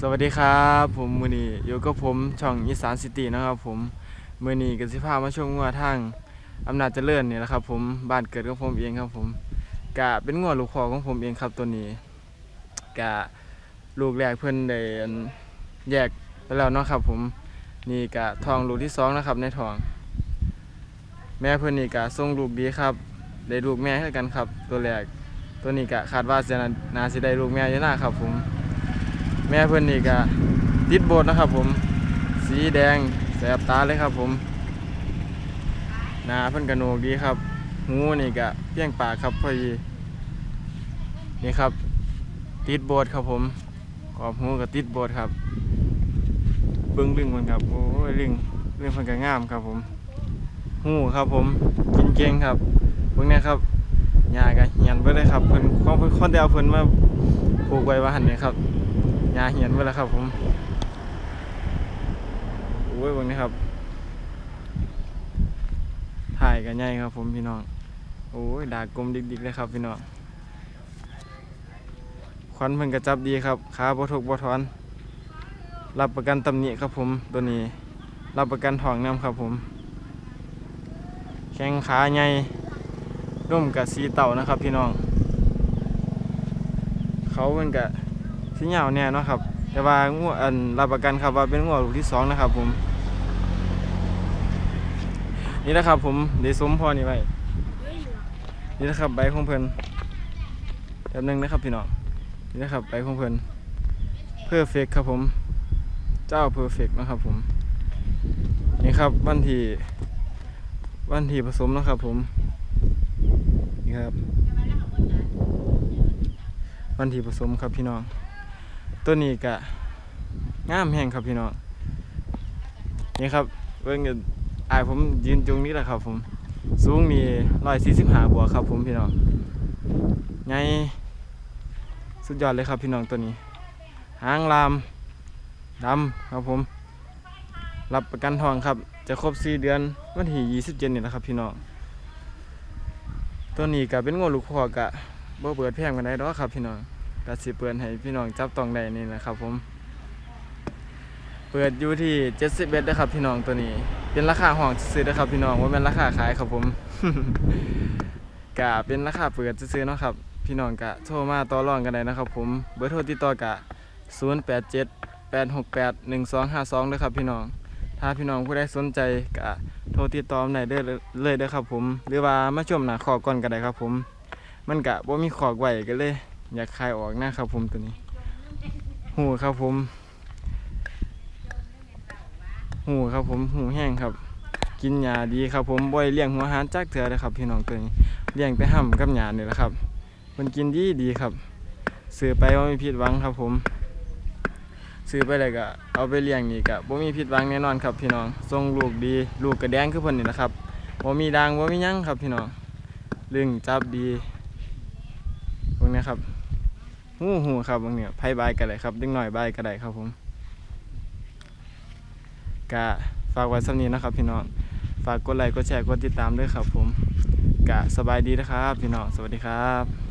สวัสดีครับผมมือนีอยู่กับผมช่องอีสานซิตี้นะครับผมมือนีกับสิพามาชมงัวทางอำนาจเจริญนี่แหละครับ ผมบ้านเกิดของผมเองครับผมกะเป็นงัวลูกคอของผมเองครับตัวนี้กะลูกแรกเพิ่นได้อันแยกไปแล้วเนาะครับ ผมนี่กะทองลูกที่สองนะครับในทอง แม่เพิ่นนี่กะทรงลูกดีครับ ได้ลูกแม่ให้กันครับ ตัวแรกตัวนี้กะคาดว่าจะนาสิได้ลูกแม่อยู่หน้าครับผม แม่เพื่อนนี่ก็ติดโบสถ์นะครับผม สีแดงแสบตาเลยครับผมหนาเพื่อนกระโหนกดีครับหูนี่ก็เพี้ยงปากครับพอดีนี่ครับ ติดโบสถ์ครับผมขอบหูกับติดโบสถ์ครับ เบิ้งลึงมันครับโอ้ยลึงลึงเพิ่นก็งามครับผมหูครับผมกินเก่งครับเบิ่งนี่ยครับหญ้าก็เหียนเบิดเลยครับเพิ่นข้อเพิ่นคนเดียวเพิ่นมาปลูกไว้ว่าหันนี่ครับ ยาเหียนไว้แล้วครับผมโอ้ยวันนี้ครับ ถ่ายกันใหญ่ครับผมพี่น้อง โอ้ยดากลมดิกๆเลยครับพี่น้อง ควันเพิ่นกระจับดีครับ ขาบ่ทุกบ่ถอน รับประกันตำหนิครับผมตัวนี้ รับประกันทองน้ำครับผม แข้งขาใหญ่ร่มกับสีเต่านะครับพี่น้อง เขาเพิ่นกะ สีเหยาวแน่เนาะครับ แต่ว่างัวอันรับประกันครับว่าเป็นงัวลูกที่สองนะครับ ผม นี่นะครับผมเดสมพอนี่ไว้นี่นะครับใบของเพิ่นแป๊บหนึงนะครับพี่น้องนี่นะครับใบของเพิ่นเพอร์เฟกครับผม เจ้าเพอร์เฟกนะครับผม นี่ครับวันที่วันที่ผสมนะครับผมนี่ครับวันที่ผสมครับพี่น้อง ตัวนี้กะงามแห้งครับพี่น้องนี่ครับเบิ่งกันอายผมยืนจุงนี้แหละครับ ผมสูงนี่ร้อยสี่สิบห้าบวกครับ ผมพี่น้องไงสุดยอดเลยครับพี่น้องตัวนี้ หางลามดำครับผม รับประกันทองครับ จะครบสี่เดือนวันที่ยี่สิบเจ็ดนี่แหละครับ พี่น้องตัวนี้กะเป็นงูลูกพ่อกะบ่เปิดแพงกันได้ดอกครับพี่น้อง กะสิเปิดให้พี่น้องจับต้องได้นี่นะครับผม เปิดอยู่ที่71เด้อครับพี่น้องตัวนี้ เป็นราคาห้องซื้อๆเด้ครับพี่น้องว่าเป็นราคาขายครับผมกะเป็นราคาเปิดซื้อเนาะครับ พี่น้องกะโทรมาต่อรองกันได้นะครับผมเบอร์โทรติดต่อกะ 087 868 1252ด้อครับพี่น้อง ถ้าพี่น้องผู้ใดสนใจกะโทรติดต่อได้เด้เลยเด้อครับผม หรือว่ามาชมหน้าขอก่อนก็ได้ครับผม มันกะบ่มีขอกไว้ก็เลย อยากคายออกนะครับผมตัวนี้หูครับผมหูครับผมหูแห้งครับ กินหญ้าดีครับผมบ่อยเลี้ยงหัวหารจักเถื่อเลยครับ พี่น้องตัวนี้เลี้ยงไปห่ำกับหญ้านี่ยแหละครับมันกินดีดีครับซื้อไปว่ามีผิดหวังครับผมซื้อไปเลยก็เอาไปเลี้ยงนี่ก็บ่มีผิดหวังแน่นอนครับ พี่น้องทรงลูกดี ลูกกระแดงคือเพิ่นนี่แหละครับบ่มีด่างบ่มียังครับพี่น้องลึงจับดีพวกนี้ครับ หูหูครับบางเนี่ยไพ่บายกันเลยครับดึงหน่อยบายกันได้ครับผมกะฝากไว้สำนี้นะครับ พี่น้องฝากกดไลค์กดแชร์กดติดตามด้วยครับ ผมกะสบายดีนะครับ พี่น้องสวัสดีครับ